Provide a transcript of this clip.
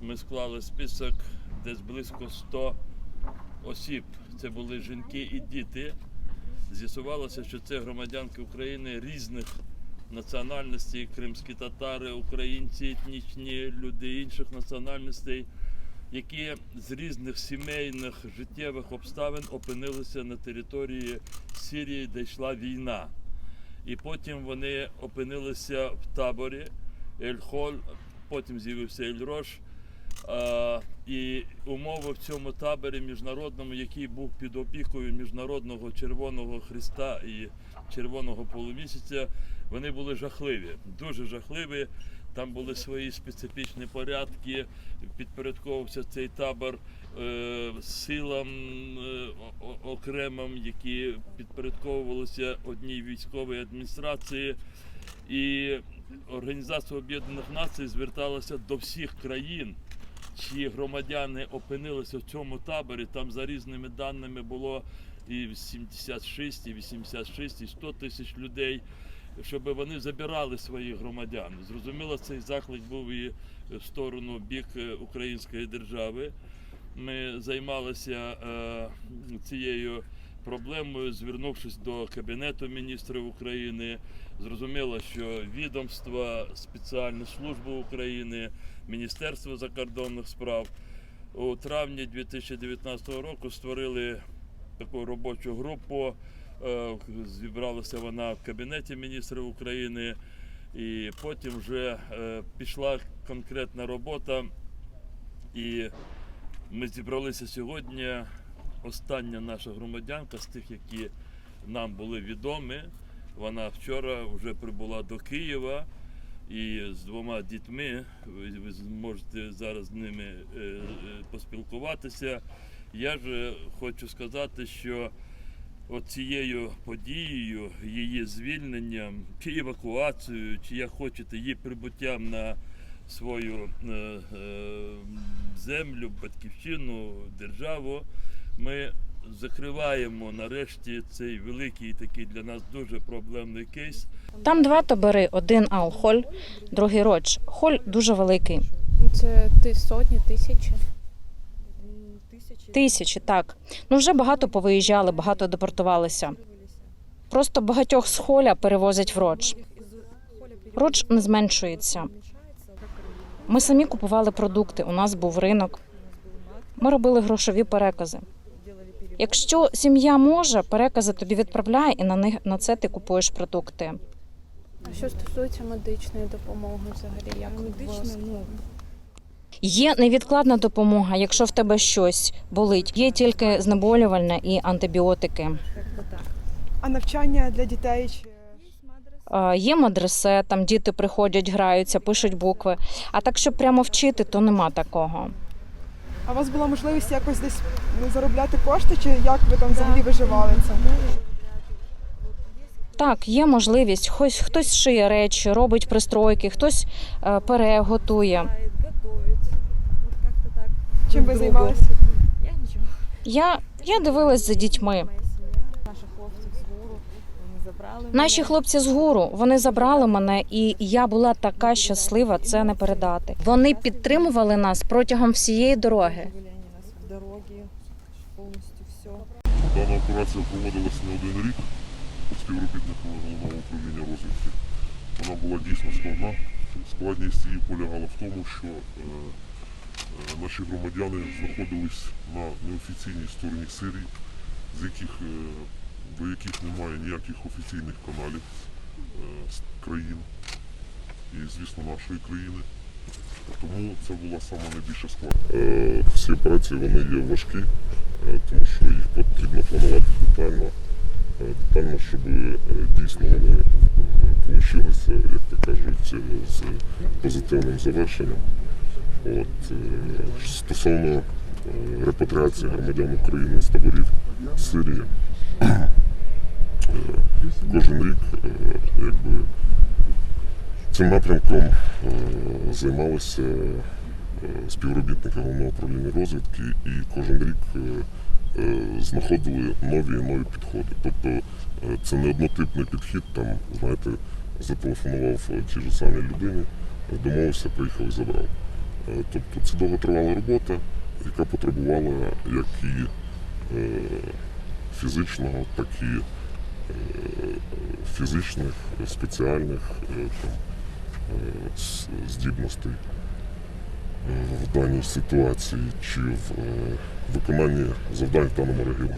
ми склали список десь близько 100 осіб. Це були жінки і діти. З'ясувалося, що це громадянки України різних національностей, кримські татари, українці, етнічні люди інших національностей, які з різних сімейних життєвих обставин опинилися на території Сирії, де йшла війна. І потім вони опинилися в таборі Ель-Холь, потім з'явився Ель-Рош. А, і умови в цьому таборі міжнародному, який був під опікою Міжнародного Червоного Христа і Червоного полумісяця, вони були жахливі, дуже жахливі. Там були свої специфічні порядки, підпорядковувався цей табор е, силам е, окремим, які підпорядковувалися одній військовій адміністрації. І Організація Об'єднаних Націй зверталася до всіх країн, чиї громадяни опинилися в цьому таборі. Там за різними даними було і 76, і 86, і 100 тисяч людей, щоб вони забирали своїх громадян. Зрозуміло, цей заклик був і в сторону бік е, української держави. Ми займалися е, цією проблемою, звернувшись до Кабінету міністрів України. Зрозуміло, що відомства, спеціальні служби України, Міністерство закордонних справ у травні 2019 року створили таку робочу групу. Е, Зібралася вона в Кабінеті міністрів України, і потім вже е, пішла конкретна робота. І ми зібралися сьогодні. Остання наша громадянка з тих, які нам були відомі. Вона вчора вже прибула до Києва і з двома дітьми. Ви, зможете зараз з ними е, е, поспілкуватися. Я ж хочу сказати, що цією подією, її звільненням, чи евакуацією, чи як хочете, її прибуттям на свою е, е, землю, батьківщину, державу, ми закриваємо нарешті цей великий такий для нас дуже проблемний кейс. Там два табори: один Ал-Холь, другий Родж. Холь дуже великий. Це ти сотні, тисячі. Тисячі, так. Ну вже багато повиїжджали, багато депортувалися. Просто багатьох з холя перевозять в Родж. Родж не зменшується. Ми самі купували продукти. У нас був ринок. Ми робили грошові перекази. Якщо сім'я може, перекази тобі відправляє, і на них на це ти купуєш продукти. А що стосується медичної допомоги взагалі, як Медична, ну, Є невідкладна допомога, якщо в тебе щось болить. Є тільки знеболювальне і антибіотики. А навчання для дітей чи Е, Є мадресе, там діти приходять, граються, пишуть букви. А так, щоб прямо вчити, то нема такого. А у вас була можливість якось десь ну, заробляти кошти, чи як ви там взагалі виживали це? Так, є можливість. Хтось хтось шиє речі, робить пристройки, хтось е, пере, готує. Играет, готовит. Вот как-то так. Чим ви займалися? Я нічого. Я, я дивилась за дітьми. Наші хлопці з вони забрали Наші мене. хлопці з гуру вони забрали мене, і я була така щаслива, це не передати. Вони підтримували нас протягом всієї дороги. Дана операція проводилась не один рік співробітниками головного управління розвідки. Вона була дійсно складна. Складність її полягала в тому, що е, е, наші громадяни знаходились на неофіційній стороні Сирії, з яких, е, до яких немає ніяких офіційних каналів е, з країн і, звісно, нашої країни. Тому це була сама найбільша складність. Е, Всі операції вони є важкі, е, тому що їх потрібно планувати детально, детально, щоб дійсно вони вийшлися, як то кажуть, з позитивним завершенням. От, стосовно репатріації громадян України з таборів Сирії, кожен рік е, якби, цим напрямком е, займалися е, співробітники головного управління розвідки і кожен рік знаходили нові і нові підходи. Тобто це не однотипний підхід, там, знаєте, зателефонував тій же самій людині, домовився, приїхав і забрав. Тобто це довготривала робота, яка потребувала як і фізичного, так і фізичних, спеціальних е, там, е, здібностей е, в даній ситуації чи в виконанні завдань в даному регіоні.